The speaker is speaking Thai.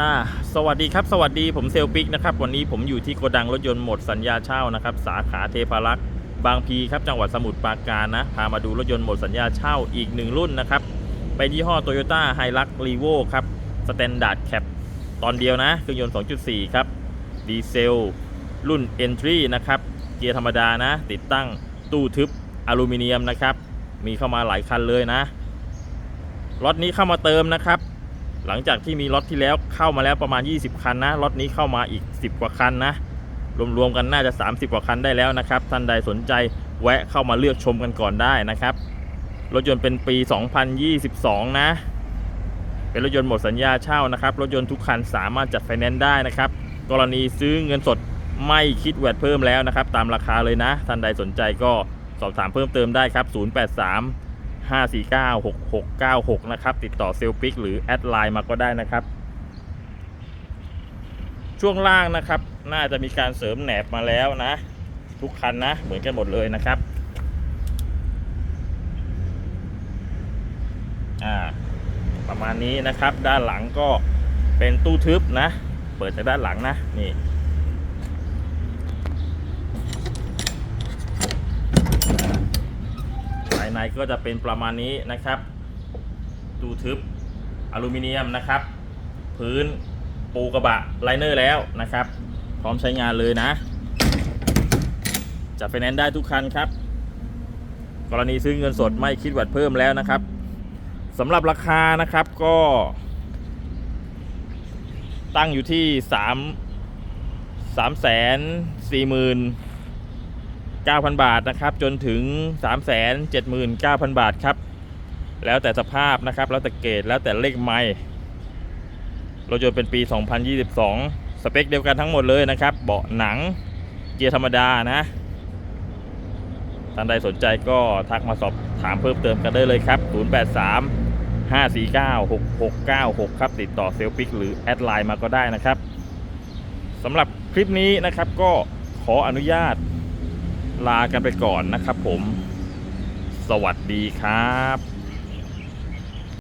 อ่าสวัสดีครับสวัสดีผมเซลปิกนะครับวันนี้ผมอยู่ที่โกดังรถยนต์หมดสัญญาเช่านะครับสาขาเทพารักษ์บางพีครับจังหวัดสมุทรปราการนะพามาดูรถยนต์หมดสัญญาเช่าอีกหนึ่งรุ่นนะครับเป็นยี่ห้อ Toyota h i l u x r e v o ครับสแตนดาร์ดแคปตอนเดียวนะเครื่องยนต์ 2.4 ครับดีเซล รุ่น Entry นะครับเกียร์ธรรมดานะ ติดตั้งตู้ทึบอลูมิเนียมนะครับมีเข้ามาหลายคันเลยนะรถนี้เข้ามาเติมนะครับ หลังจากที่มีล็อตที่แล้วเข้ามาแล้วประมาณ 20 คันนะล็อตนี้เข้ามาอีก 10 กว่าคันนะรวมๆกันน่าจะ 30 กว่าคันได้แล้วนะครับท่านใดสนใจแวะเข้ามาเลือกชมกันก่อนได้นะครับรถยนต์เป็นปี 2022 นะ เป็นรถยนต์หมดสัญญาเช่านะครับ รถยนต์ทุกคันสามารถจัดไฟแนนซ์ได้นะครับ กรณีซื้อเงินสดไม่คิดแวดเพิ่มแล้วนะครับ ตามราคาเลยนะ ท่านใดสนใจก็สอบถามเพิ่มเติมได้ครับ 083 549 6696 นะครับ ติดต่อเซลปิกหรือแอดไลน์มาก็ได้นะครับ ช่วงล่างนะครับ น่าจะมีการเสริมแหนบมาแล้วนะ ทุกคันนะ เหมือนกันหมดเลยนะครับอ่าประมาณนี้นะครับ ด้านหลังก็เป็นตู้ทึบนะ เปิดจากด้านหลังนะนี่ ภาย ในก็จะเป็นประมาณนี้นะครับตู้ทึบอลูมิเนียมนะครับ พื้นปูกระบะไลเนอร์แล้วนะครับ พร้อมใช้งานเลยนะจัดไฟแนนซ์ได้ทุกคันครับ กรณีซื้อเงินสดไม่คิดวัดเพิ่มแล้วนะครับสำหรับราคานะครับก็ ตั้งอยู่ที่ 3 3แสน4หมื่น 9,000 บาทนะครับ จนถึง 379,000 บาทครับ แล้วแต่สภาพนะครับ แล้วแต่เกรดแล้วแต่เลขไมล์รถยนต์เป็นปี 2022 สเปคเดียวกันทั้งหมดเลยนะครับ เบาะหนังเกียร์ธรรมดานะท่านใดสนใจก็ทักมาสอบถามเพิ่มเติมกันได้เลยครับ 083 549 6696 ครับ ติดต่อเซลปิกหรือแอดไลน์มาก็ได้นะครับสำหรับคลิปนี้นะครับก็ขออนุญาต ลากันไปก่อนนะครับผม สวัสดีครับ